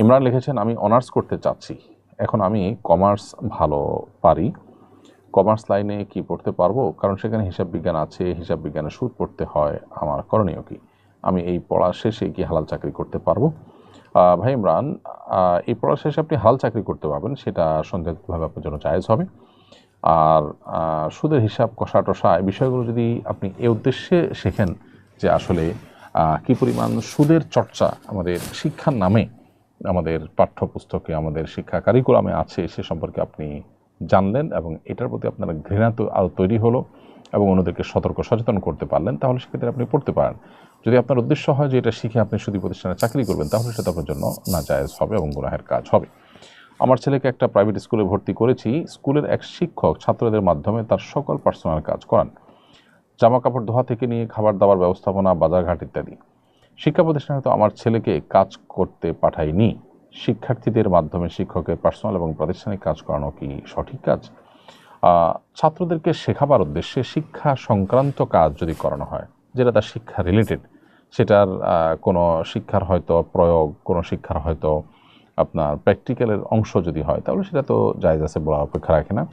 ইমরান লিখেছেন, আমি অনার্স করতে চাচ্ছি। এখন আমি কমার্স ভালো পারি। কমার্স লাইনে কি পড়তে পারব? কারণ সেখানে হিসাব বিজ্ঞান আছে, হিসাব বিজ্ঞানের সুদ পড়তে হয়। আমার করণীয় কি? আমি এই পড়া শেষে কি হালাল চাকরি করতে পারব? ভাই ইমরান এই পড়া শেষে আপনি হাল চাকরি করতে পারবেন, সেটা সন্দেহভাবে আপনার জন্য জায়েজ হবে। আর সুদের হিসাব কষা টসা এই বিষয়গুলো যদি আপনি এ উদ্দেশ্যে শেখেন যে আসলে কি পরিমাণ সুদের চর্চা আমাদের শিক্ষার নামে আমাদের পাঠ্যপুস্তকে, আমাদের শিক্ষা কারিকুলামে আছে, সে সম্পর্কে আপনি জানলেন এবং এটার প্রতি আপনার ঘৃণা তো আরও তৈরি হলো এবং অন্যদেরকে সতর্ক সচেতন করতে পারলেন, তাহলে সেক্ষেত্রে আপনি পড়তে পারেন। যদি আপনার উদ্দেশ্য হয় যে এটা শিখে আপনি সুদী প্রতিষ্ঠানে চাকরি করবেন, তাহলে সেটা আপনার জন্য না জায়েজ হবে এবং গুনাহের কাজ হবে। আমার ছেলেকে একটা প্রাইভেট স্কুলে ভর্তি করেছি। স্কুলের এক শিক্ষক ছাত্রদের মাধ্যমে তার সকল পার্সোনাল কাজ করান। জামা কাপড় ধোয়া থেকে নিয়ে খাবার দাবার ব্যবস্থাপনা, বাজারঘাট ইত্যাদি। শিক্ষা প্রতিষ্ঠানে তো আমার ছেলেকে কাজ করতে পাঠাইনি। শিক্ষার্থীদের মাধ্যমে শিক্ষকের পার্সোনাল এবং প্রাতিষ্ঠানিক কাজ করানো কি সঠিক কাজ? ছাত্রদেরকে শেখাবার উদ্দেশ্যে শিক্ষা সংক্রান্ত কাজ যদি করানো হয়, যেটা তার শিক্ষা রিলেটেড সেটার কোনো শিক্ষার হয়তো প্রয়োগ, কোনো শিক্ষার হয়তো আপনার প্র্যাকটিক্যালের অংশ যদি হয়, তাহলে সেটা তো জায়জ আছে বলা অপেক্ষা রাখে না।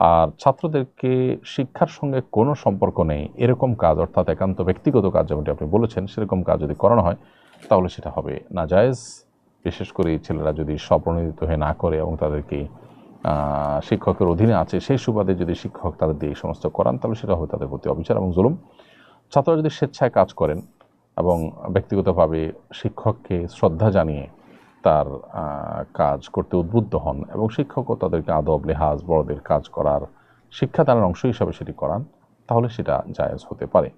আর ছাত্রদেরকে শিক্ষার সঙ্গে কোনো সম্পর্ক নেই, এরকম কাজ, অর্থাৎ একান্ত ব্যক্তিগত কাজ যেমনটি আপনি বলেছেন, সেরকম কাজ যদি করানো হয়, তাহলে সেটা হবে না জায়েজ বিশেষ করে ছেলেরা যদি স্বপ্রণোদিত হয়ে না করে এবং তাদেরকে শিক্ষকের অধীনে আছে, সেই সুবাদে যদি শিক্ষক তাদের দিয়ে এই সমস্ত করান, তাহলে সেটা হবে তাদের প্রতি অবিচার এবং জুলুম। ছাত্ররা যদি স্বেচ্ছায় কাজ করেন এবং ব্যক্তিগতভাবে শিক্ষককে শ্রদ্ধা জানিয়ে তার কাজ করতে উদ্বুদ্ধ হন এবং শিক্ষকও তাদেরকে আদব, লেহাজ, বড়দের কাজ করার শিক্ষাদানের অংশ হিসাবে সেটি করান, তাহলে সেটা জায়েজ হতে পারে।